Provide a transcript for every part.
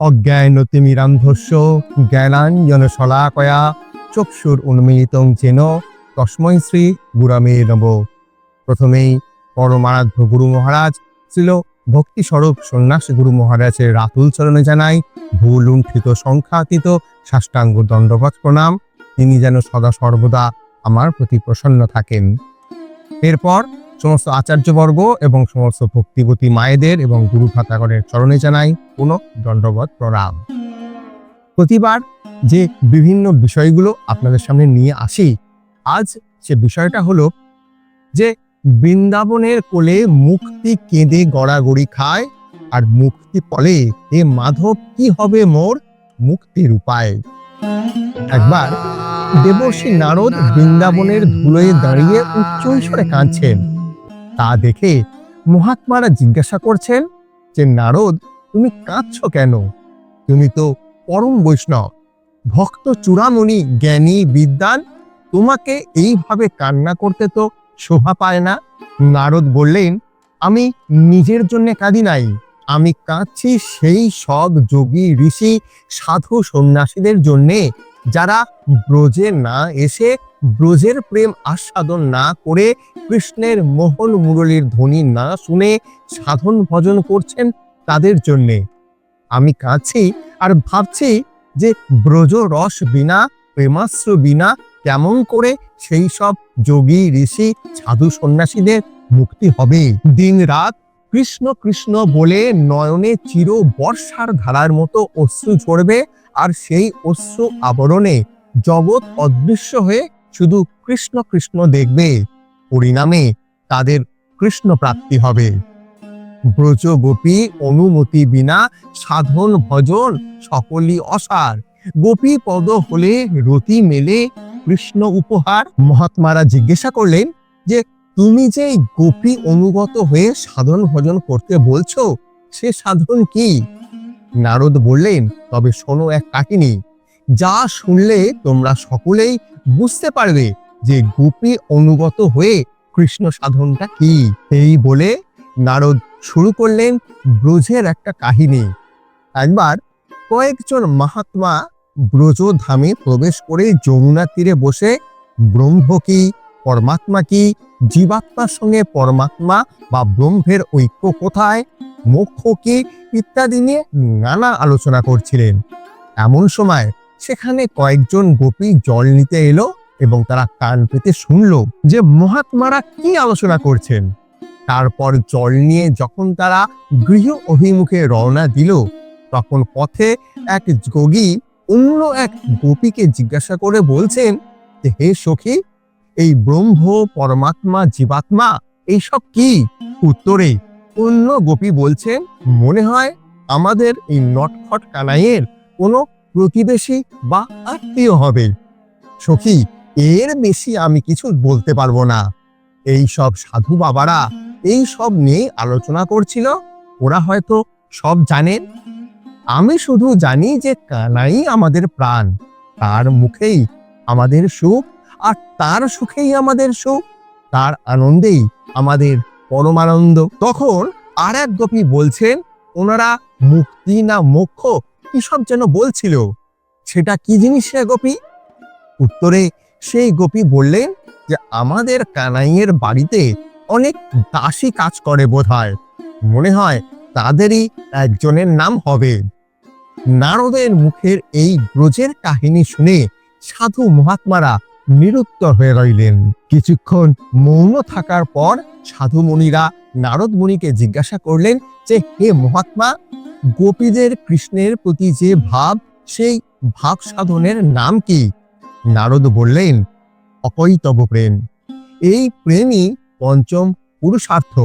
অজ্ঞানতিমিরান্ধস্য জ্ঞানাঞ্জন শলাকয়া চক্ষুর উন্মিলিতং chain তস্মৈ Shri গুরামে নব প্রথমেই পরমারাধ্য গুরু মহারাজ ছিল ভক্তি স্বরূপ সন্ন্যাস গুরু মহারাজের রাতুল চরণে জানাই ভুল লুণ্ঠিত সংখ্যাতীত সাষ্টাঙ্গ দণ্ডবত প্রণাম। তিনি যেন সদা সর্বদা আমার প্রতি প্রসন্ন থাকেন। এরপর সমস্ত আচার্যবর্গ এবং সমস্ত ভক্তিবতী মায়েদের এবং গুরু ভাতাগণের চরণে জানাই পুনঃ দণ্ডবত প্রণাম। প্রতিবার যে বিভিন্ন বিষয়গুলো আপনাদের সামনে নিয়ে আসি, আজ সে বিষয়টা হলো যে বৃন্দাবনের কোলে মুক্তি কেঁদে গড়াগড়ি খায় আর মুক্তি বলে এ মাধব, কি হবে মোর মুক্তির উপায়? একবার দেবর্ষী নারদ বৃন্দাবনের ধুলোয় দাঁড়িয়ে উচ্চ স্বরে কাঁদছেন। তা দেখে মহাত্মারা জিজ্ঞাসা করছেন যে, নারদ, তুমি কাঁদছ কেন? তুমি তো পরম বৈষ্ণব। ভক্ত চূড়ামণি, জ্ঞানী বিদ্যান তোমাকে এইভাবে কান্না করতে তো শোভা পায় না? নারদ বললেন, আমি নিজের জন্য কাঁদি নাই। আমি কাঁদছি সেই সব যোগী, ঋষি, সাধু, সন্ন্যাসীদের জন্যে যারা ব্রজে না এসে ব্রজের প্রেম আস্বাদন না করে কৃষ্ণের মোহন মুরলীর ধ্বনি না শুনে সাধন ভজন করছেন তাদের জন্যে। আমি কাঁদছি আর ভাবছি যে ব্রজ রস বিনা, প্রেমাশ্র বিনা, কেমন করে সেই সব যোগী, ঋষি, সাধু সন্ন্যাসীদের মুক্তি হবে? দিন রাত কৃষ্ণ কৃষ্ণ বলে নয়নে চির বর্ষার ধারার মতো অশ্রু ঝরবে আর সেই অশ্রু আবরণে জগৎ অদৃশ্য হয়ে শুধু কৃষ্ণ কৃষ্ণ দেখবে, পরিণামে তাদের কৃষ্ণ প্রাপ্তি হবে। ব্রজ গোপী অনুমতি বিনা সাধন ভজন সকলই অসার। গোপী পদ হলে রতি মেলে, কৃষ্ণ উপহার। মহাত্মারা জিজ্ঞাসা করলেন যে, তুমি যে গোপী অনুগত হয়ে সাধন ভজন করতে বলছো, সে সাধন কি? নারদ বললেন, তবে শোনো এক কাহিনী। যা শুনলে তোমরা সকলেই বুঝতে পারবে যে গোপী অনুগত হয়ে কৃষ্ণ সাধনটা কি। এই বলে নারদ শুরু করলেন ব্রজের একটা কাহিনী। একবার কয়েকজন মহাত্মা ব্রজ ধামে প্রবেশ করে যমুনা তীরে বসে ব্রহ্ম কি, পরমাত্মা কি, জীবাত্মার সঙ্গে পরমাত্মা বা ব্রহ্মের ঐক্য কোথায়, মোক্ষ কি ইত্যাদি নিয়ে নানা আলোচনা করছিলেন। এমন সময় সেখানে কয়েকজন গোপী জল নিতে এলো এবং তারা কান পেতে শুনলো যে মহাত্মারা কি আলোচনা করছেন। তারপর জল নিয়ে যখন তারা গৃহ অভিমুখে রওনা দিল, তখন পথে এক যোগী অন্য এক গোপীকে জিজ্ঞাসা করে বলছেন যে, হে সখী, এই ব্রহ্ম, পরমাত্মা, জীবাত্মা, এইসব কি? উত্তরে, অন্য গোপী বলছেন, মনে হয় আমাদের এই নটখট কানাইয়ের কোনো প্রতিবেশী বা আত্মীয় হবে। সখী, এর বেশি আমি কিছু বলতে পারব না। এই সব সাধু বাবারা এই সব নিয়ে আলোচনা করছিল। ওরা হয়তো সব জানেন। আমি শুধু জানি যে কানাই আমাদের প্রাণ। তার মুখেই আমাদের সুখ আর তার সুখেই আমাদের সুখ। তার আনন্দেই আমাদের পরমানন্দ। তখন আর এক গোপী বলছেন, ওনারা মুক্তি না মোক্ষ কি সব যেন বলছিল। সেটা কি জিনিস রে গোপী? উত্তরে সেই গোপী বললেন যে আমাদের কানাইয়ের বাড়িতে অনেক দাসী কাজ করে বোধহয়। মনে হয় তাদেরই একজনের নাম হবে। নারদের মুখের এই ব্রজের কাহিনী শুনে সাধু মহাত্মারা নিরুত্তর হয়ে রইলেন। কিছুক্ষণ মৌন থাকার পর সাধু মুনিরা নারদ মুনিকে জিজ্ঞাসা করলেন যে, হে মহাত্মা গোপীদের কৃষ্ণের প্রতি যে ভাব, সেই ভাব সাধনের নাম কি? নারদ বললেন অকৈতব প্রেম। এই প্রেমই পঞ্চম পুরুষার্থ।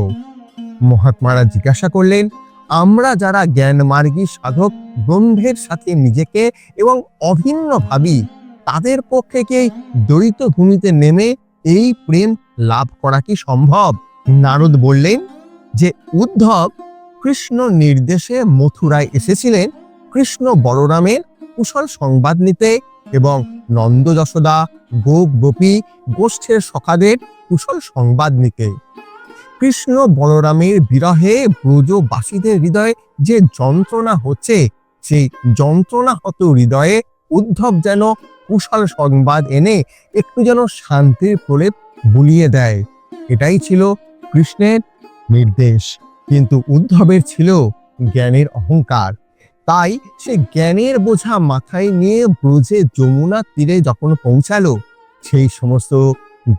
মহাত্মারা জিজ্ঞাসা করলেন, আমরা যারা জ্ঞানমার্গী সাধক, ব্রহ্মের সাথে নিজেকে এবং অভিন্ন ভাবি, তাদের পক্ষে কি দ্বৈত ভূমিতে নেমে এই প্রেম লাভ করা কি সম্ভব? নারদ বললেন যে, উদ্ধব কৃষ্ণ নির্দেশে মথুরায় এসেছিলেন কৃষ্ণ বলরামের কুশল সংবাদ নিতে এবং নন্দ যশোদা, গোপ গোপী, গোষ্ঠের সখাদের কুশল সংবাদ নিতে। কৃষ্ণ বলরামের বিরহে ব্রজবাসীদের হৃদয়ে যে যন্ত্রণা হচ্ছে, সেই যন্ত্রণাহত হৃদয়ে উদ্ধব যেন কুশল সংবাদ এনে একটু যেন শান্তির প্রলেপ বুলিয়ে দেয়। এটাই ছিল কৃষ্ণের নির্দেশ। কিন্তু উদ্ধবের ছিল জ্ঞানের অহংকার। তাই সে জ্ঞানের বোঝা মাথায় নিয়ে ব্রজে যমুনার তীরে যখন পৌঁছালো, সেই সমস্ত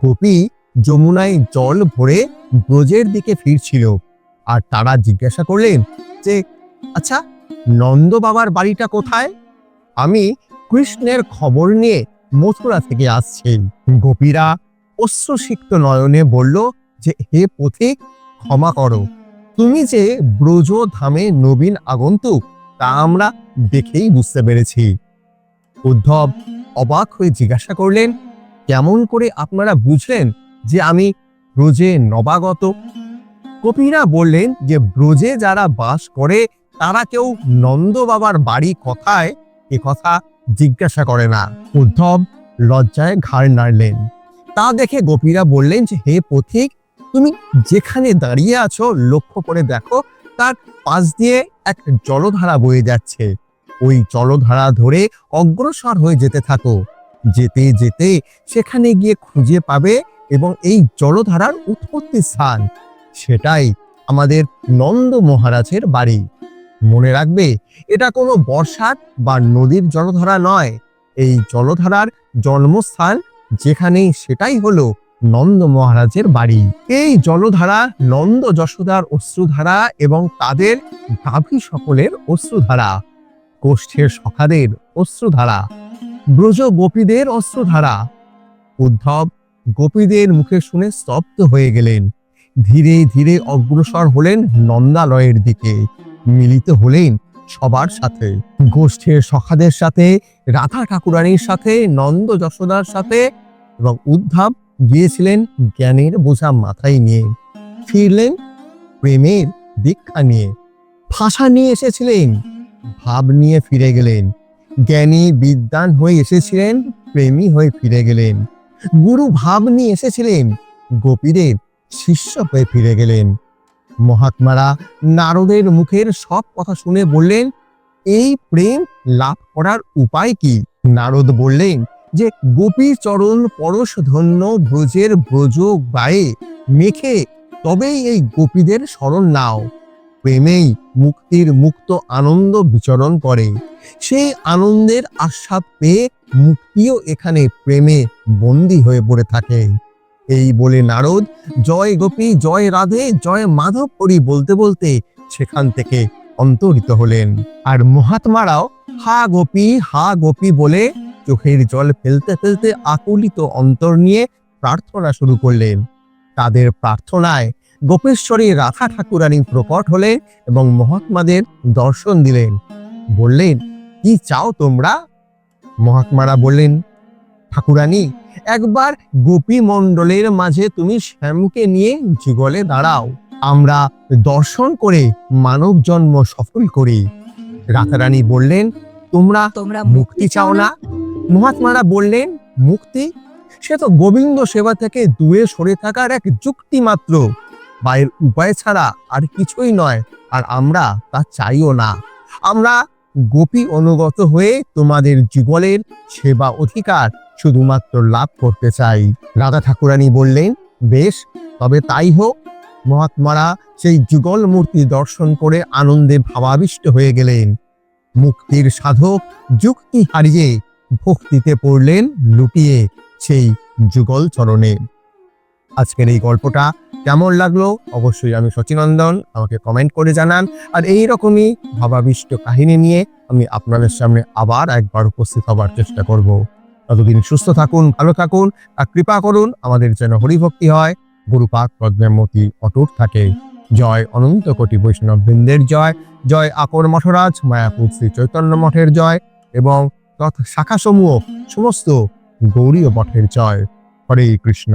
গোপী যমুনায় জল ভরে ব্রজের দিকে ফিরছিল আর তারা জিজ্ঞাসা করলেন যে আচ্ছা নন্দ বাবার বাড়িটা কোথায়? আমি কৃষ্ণের খবর নিয়ে মথুরা থেকে আসছি। গোপীরা অশ্রুসিক্ত নয়নে বলল যে, হে পথিক, ক্ষমা করো। তুমি যে ব্রজ ধামে নবীন আগন্তুক, তা আমরা দেখেই বুঝতে পেরেছি। উদ্ধব অবাক হয়ে জিজ্ঞাসা করলেন, কেমন করে আপনারা বুঝলেন যে আমি ব্রজে নবাগত? কপিরা বললেন যে ব্রজে যারা বাস করে, তারা কেউ নন্দ বাবার বাড়ি কথায় এ কথা জিজ্ঞাসা করে না। উদ্ধব লজ্জায় ঘাড় নাড়লেন। তা দেখে গোপীরা বললেন যে, হে পথিক তুমি যেখানে দাঁড়িয়ে আছো, লক্ষ্য করে দেখো, তার পাশ দিয়ে এক জলধারা বয়ে যাচ্ছে। ওই জলধারা ধরে অগ্রসর হয়ে যেতে থাকো। যেতে যেতে সেখানে গিয়ে খুঁজে পাবে এবং এই জলধারার উৎপত্তি স্থান। সেটাই আমাদের নন্দ মহারাজের বাড়ি। মনে রাখবে, এটা কোনো বর্ষার বা নদীর জলধারা নয়। এই জলধারার জন্মস্থান যেখানেই সেটাই হলো। নন্দ মহারাজের বাড়ি। এই জলধারা নন্দ যশোদার অশ্রুধারা এবং তাদের গাভী সকলের অশ্রুধারা কোষ্ঠের সখাদের অশ্রুধারা, ব্রজ গোপীদের অশ্রুধারা। উদ্ধব গোপীদের মুখে শুনে স্তব্ধ হয়ে গেলেন। ধীরে ধীরে অগ্রসর হলেন নন্দালয়ের দিকে। মিলিত হলেন সবার সাথে। গোষ্ঠের সখাদের সাথে, রাধা ঠাকুরানীর সাথে, নন্দ যশোদার সাথে এবং উদ্ধব গিয়েছিলেন জ্ঞানের বোঝা মাথায় নিয়ে। ফিরলেন প্রেমের দীক্ষা নিয়ে। ভাষা নিয়ে এসেছিলেন, ভাব নিয়ে ফিরে গেলেন। জ্ঞানী বিদ্যান হয়ে এসেছিলেন, প্রেমী হয়ে ফিরে গেলেন। গুরু ভাব নিয়ে এসেছিলেন গোপীদের শিষ্য হয়ে ফিরে গেলেন। মহাত্মারা নারদের মুখের সব কথা শুনে বললেন, এই প্রেম লাভ করার উপায় কি? নারদ বললেন যে গোপী চরণ পরশ ধন্য ব্রজের ব্রজ গায়ে মেখে তবেই এই গোপীদের স্মরণ নাও। প্রেমেই মুক্তির মুক্ত আনন্দ বিচরণ করে। সেই আনন্দের আস্বাদ পেয়ে মুক্তিও এখানে প্রেমে বন্দী হয়ে পড়ে থাকে। এই বলে নারদ, জয় গোপী, জয় রাধে, জয় মাধব করি বলতে বলতে সেখান থেকে অন্তরিত হলেন। আর মহাত্মারাও, হা গোপী হা গোপী বলে চোখের জল ফেলতে ফেলতে আকুলিত অন্তর নিয়ে প্রার্থনা শুরু করলেন। তাদের প্রার্থনায় গোপেশ্বরী রাধা ঠাকুরানী প্রকট হলেন এবং মহাত্মাদের দর্শন দিলেন। বললেন কি চাও তোমরা? মহাত্মারা বললেন ঠাকুরানী একবার গোপী মণ্ডলের মাঝে তুমি শ্যামকে নিয়ে যুগলে দাঁড়াও। আমরা দর্শন করে মানব জন্ম সফল করি। রাধারানী বললেন তোমরা তোমরা মুক্তি চাও না? মহাত্মারা বললেন, মুক্তি? সে তো গোবিন্দ সেবা থেকে দূরে সরে থাকার এক যুক্তি মাত্র। বা এর উপায় ছাড়া আর কিছুই নয়, আর আমরা তা চাইও না। আমরা গোপী অনুগত হয়ে তোমাদের যুগলের সেবা অধিকার শুধুমাত্র লাভ করতে চাই। রাধা ঠাকুরানী বললেন, বেশ, তবে তাই হোক। মহাত্মারা সেই যুগল মূর্তি দর্শন করে আনন্দে ভাবাবিষ্ট হয়ে গেলেন। মুক্তির সাধক যুক্তি হারিয়ে ভক্তিতে পড়লেন লুটিয়ে সেই যুগল চরণে। আজকের এই গল্পটা কেমন লাগল? অবশ্যই আমি সচিনন্দন, আমাকে কমেন্ট করে জানান। আর এই রকমই ভাবাবিষ্ট কাহিনী নিয়ে আমি আপনাদের সামনে আবার একবার উপস্থিত হবার চেষ্টা করব। ততদিন সুস্থ থাকুন, ভালো থাকুন, আর কৃপা করুন, আমাদের যেন হরিভক্তি হয়। গুরুপাক পদ্মের মতি অটুট থাকে। জয় অনন্ত কোটি বৈষ্ণব বৃন্দের জয়। জয় আকর মঠরাজ, মায়াপুর শ্রী চৈতন্য মঠের জয়। এবং তথা শাখাসমূহ সমস্ত গৌরীয় মঠের জয়। হরে কৃষ্ণ।